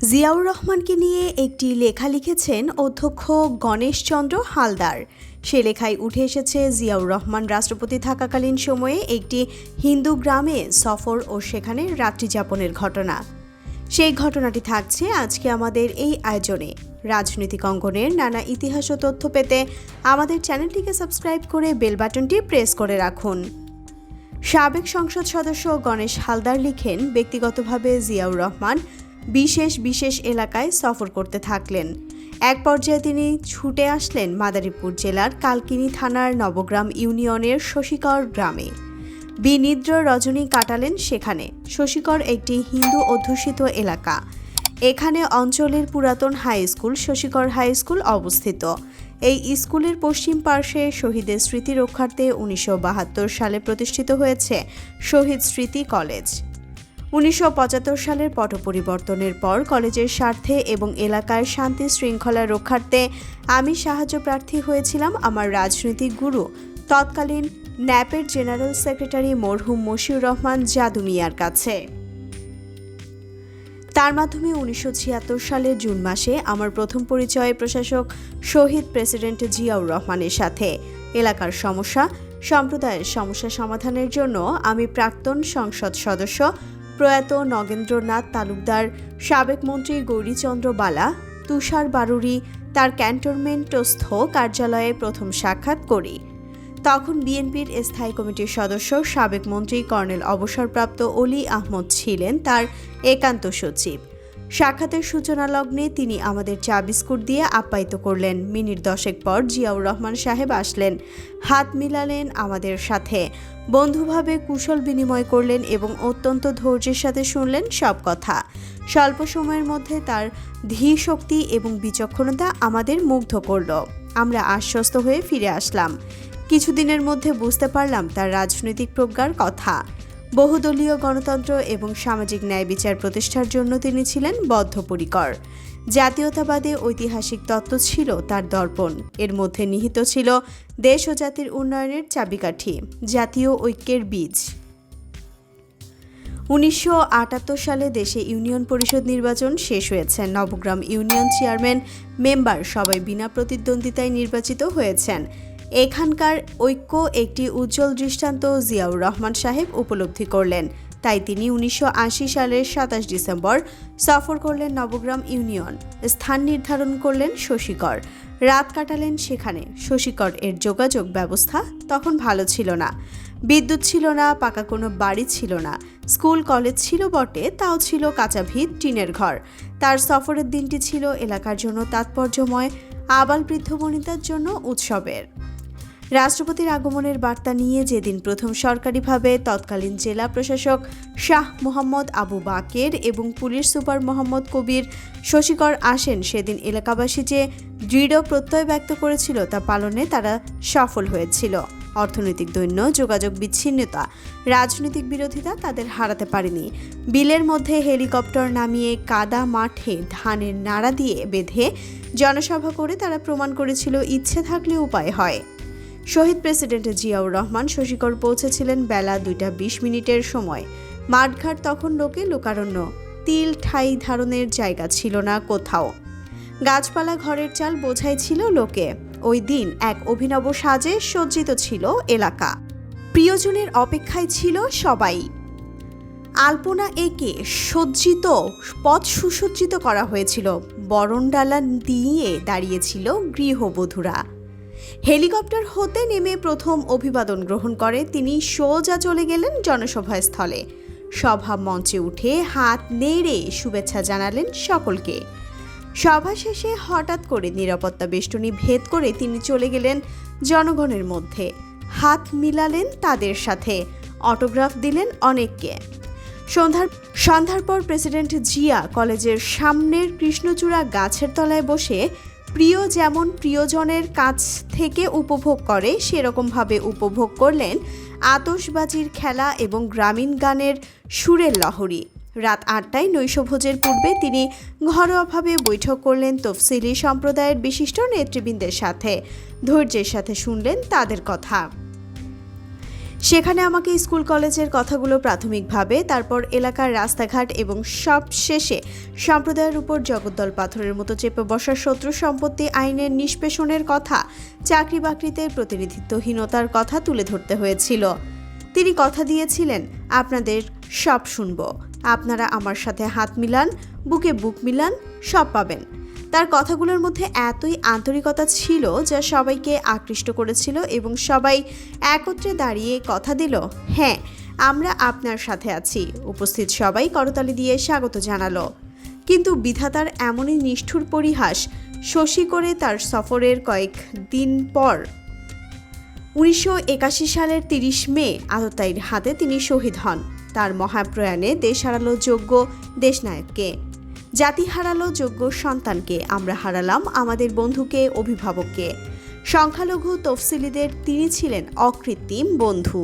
জিয়াউর রহমানকে নিয়ে একটি লেখা লিখেছেন অধ্যক্ষ গণেশচন্দ্র হালদার। সে লেখায় উঠে এসেছে, জিয়াউর রহমান রাষ্ট্রপতি থাকাকালীন সময়ে একটি হিন্দু গ্রামে সফর ও সেখানে রাত্রিযাপনের ঘটনা। সেই ঘটনাটি থাকছে আজকে আমাদের এই আয়োজনে। রাজনৈতিক অঙ্গনের নানা ইতিহাস ও তথ্য পেতে আমাদের চ্যানেলটিকে সাবস্ক্রাইব করে বেল বাটনটি প্রেস করে রাখুন। সাবেক সংসদ সদস্য গণেশ হালদার লিখেন, ব্যক্তিগতভাবে জিয়াউর রহমান বিশেষ বিশেষ এলাকায় সফর করতে থাকলেন। এক পর্যায়ে তিনি ছুটে আসলেন মাদারীপুর জেলার কালকিনি থানার নবগ্রাম ইউনিয়নের শশীকর গ্রামে। বিনিদ্র রজনী কাটালেন সেখানে। শশীকর একটি হিন্দু অধ্যুষিত এলাকা। এখানে অঞ্চলের পুরাতন high school Shashikar high school অবস্থিত। এই স্কুলের পশ্চিম পার্শ্বে শহীদের স্মৃতি রক্ষার্থে উনিশশো বাহাত্তর সালে প্রতিষ্ঠিত হয়েছে শহীদ স্মৃতি কলেজ। উনিশশো পঁচাত্তর সালের পট পরিবর্তনের পর কলেজের স্বার্থে এবং এলাকার শান্তি শৃঙ্খলা রক্ষার্থে আমি সাহায্য প্রার্থী হয়েছিলাম আমার রাজনৈতিক গুরু, তৎকালীন ন্যাপের জেনারেল সেক্রেটারি মরহুম মশিউর রহমান জাদু মিয়ার কাছে। তার মাধ্যমে উনিশশো ছিয়াত্তর সালের জুন মাসে আমার প্রথম পরিচয় প্রশাসক শহীদ প্রেসিডেন্ট জিয়াউর রহমানের সাথে। এলাকার সমস্যা, সম্প্রদায়ের সমস্যা সমাধানের জন্য আমি প্রাক্তন সংসদ সদস্য প্রয়াত নগেন্দ্রনাথ তালুকদার, সাবেক মন্ত্রী গৌরীচন্দ্র বালা, তুষার বারুরি তার ক্যান্টনমেন্টস্থ কার্যালয়ে প্রথম সাক্ষাৎ করি। তখন বিএনপির স্থায়ী কমিটির সদস্য সাবেক মন্ত্রী কর্নেল অবসরপ্রাপ্ত অলি আহমদ ছিলেন তার একান্ত সচিব। সাক্ষাতের সূচনা লগ্নে তিনি আমাদের চা বিস্কুট দিয়ে আপ্যায়িত করলেন। মিনিট দশেক পর জিয়াউর রহমান সাহেব আসলেন। হাত মিলালেন আমাদের সাথে। বন্ধুভাবে কুশল বিনিময় করলেন এবং অত্যন্ত ধৈর্যের সাথে শুনলেন সব কথা। স্বল্প সময়ের মধ্যে তার ধী শক্তি এবং বিচক্ষণতা আমাদের মুগ্ধ করল। আমরা আশ্বস্ত হয়ে ফিরে আসলাম। কিছুদিনের মধ্যে বুঝতে পারলাম তার রাজনৈতিক প্রজ্ঞার কথা। বহুদলীয় গণতন্ত্র এবং সামাজিক ন্যায় বিচার প্রতিষ্ঠার জন্য তিনি ছিলেন বদ্ধপরিকর। জাতীয়তাবাদে ঐতিহাসিক তত্ত্ব ছিল তার দর্পণ। এর মধ্যে নিহিত ছিল দেশ ও জাতির উন্নয়নের চাবিকাঠি, জাতীয় ঐক্যের বীজ। উনিশশো আটাত্তর সালে দেশে ইউনিয়ন পরিষদ নির্বাচন শেষ হয়েছে। নবগ্রাম ইউনিয়ন চেয়ারম্যান, মেম্বার সবাই বিনা প্রতিদ্বন্দ্বিতায় নির্বাচিত হয়েছেন। এখানকার ঐক্য একটি উজ্জ্বল দৃষ্টান্ত জিয়াউর রহমান সাহেব উপলব্ধি করলেন। তাই তিনি উনিশশো আশি সালের সাতাশ ডিসেম্বর সফর করলেন নবগ্রাম ইউনিয়ন। স্থান নির্ধারণ করলেন শশীকর রাত কাটালেন সেখানে। শশীকর এর যোগাযোগ ব্যবস্থা তখন ভালো ছিল না। বিদ্যুৎ ছিল না, পাকা কোনো বাড়ি ছিল না। স্কুল, কলেজ ছিল বটে, তাও ছিল কাঁচা ভিত টিনের ঘর। তার সফরের দিনটি ছিল এলাকার জন্য তাৎপর্যময়, আবাল বৃদ্ধ বনিতার জন্য উৎসবের। রাষ্ট্রপতির আগমনের বার্তা নিয়ে যেদিন প্রথম সরকারিভাবে তৎকালীন জেলা প্রশাসক শাহ মোহাম্মদ আবু বাকের এবং পুলিশ সুপার মোহাম্মদ কবির শশীকর আসেন, সেদিন এলাকাবাসী যে দৃঢ় প্রত্যয় ব্যক্ত করেছিল তা পালনে তারা সফল হয়েছিল। অর্থনৈতিক দৈন্য, যোগাযোগ বিচ্ছিন্নতা, রাজনৈতিক বিরোধিতা তাদের হারাতে পারেনি। বিলের মধ্যে হেলিকপ্টার নামিয়ে কাদা মাঠে ধানের নাড়া দিয়ে বেঁধে জনসভা করে তারা প্রমাণ করেছিল ইচ্ছে থাকলে উপায় হয়। শহীদ প্রেসিডেন্ট জিয়াউর রহমান শশীকর পৌঁছেছিলেন বেলা দুইটা বিশ মিনিটের সময়। মাঠঘাট তখন লোকে লোকারণ্য। তিল ঠাই ধারণের জায়গা ছিল না কোথাও। গাছপালা ঘরের চাল বোঝাই ছিল লোকে। ওই দিন এক অভিনব সাজে সজ্জিত ছিল এলাকা। প্রিয়জনের অপেক্ষায় ছিল সবাই। আলপনা একে সজ্জিত, পথ সুসজ্জিত করা হয়েছিল। বরণডালা দিয়ে দাঁড়িয়েছিল গৃহবধূরা। হেলিকপ্টার হতে নেমে প্রথম অভিবাদন গ্রহণ করে তিনি সোজা চলে গেলেন জনসভা স্থলে। সভা মঞ্চে উঠে হাত নেড়ে শুভেচ্ছা জানালেন সকলকে। সভা শেষে হঠাৎ করে নিরাপত্তা বেষ্টনী ভেদ করে তিনি চলে গেলেন জনগণের মধ্যে। হাত মিলালেন তাদের সাথে। অটোগ্রাফ দিলেন অনেককে। সন্ধ্যার সন্ধ্যার পর প্রেসিডেন্ট জিয়া কলেজের সামনের কৃষ্ণচূড়া গাছের তলায় বসে প্রিয় যেমন প্রিয়জনের কাছ থেকে উপভোগ করে, সেরকমভাবে উপভোগ করলেন আতশবাজির খেলা এবং গ্রামীণ গানের সুরের লহরী। রাত আটটায় নৈশভোজের পূর্বে তিনি ঘরোয়াভাবে বৈঠক করলেন তফসিলি সম্প্রদায়ের বিশিষ্ট নেতৃবৃন্দের সাথে। ধৈর্যের সাথে শুনলেন তাদের কথা। সেখানে আমাকে স্কুল কলেজের কথাগুলো প্রাথমিকভাবে, তারপর এলাকার রাস্তাঘাট এবং সব শেষে সম্প্রদায়ের উপর জগদ্দল পাথরের মতো চেপে বসা শত্রু সম্পত্তি আইনের নিষ্পেষণের কথা চাকরি বাকরিতে প্রতিনিধিত্বহীনতার কথা তুলে ধরতে হয়েছিল। তিনি কথা দিয়েছিলেন, আপনাদের সব শুনব। আপনারা আমার সাথে হাত মিলান, বুকে বুক মিলান, সব পাবেন। তার কথাগুলোর মধ্যে এতই আন্তরিকতা ছিল যা সবাইকে আকৃষ্ট করেছিল এবং সবাই একত্রে দাঁড়িয়ে কথা দিল হ্যাঁ আমরা আপনার সাথে আছি। উপস্থিত সবাই করতালি দিয়ে স্বাগত জানালো। কিন্তু বিধাতার এমনই নিষ্ঠুর পরিহাস, শশী করে তার সফরের কয়েক দিন পর উনিশশো একাশি সালের তিরিশ মে আততায়ীর হাতে তিনি শহীদ হন। তার মহাপ্রয়াণে দেশ হারালো যোগ্য দেশনায়ককে। জাতি হারালো যোগ্য সন্তানকে আমরা হারালাম আমাদের বন্ধুকে, অভিভাবককে। সংখ্যালঘু তফসিলিদের তিনি ছিলেন অকৃত্রিম বন্ধু।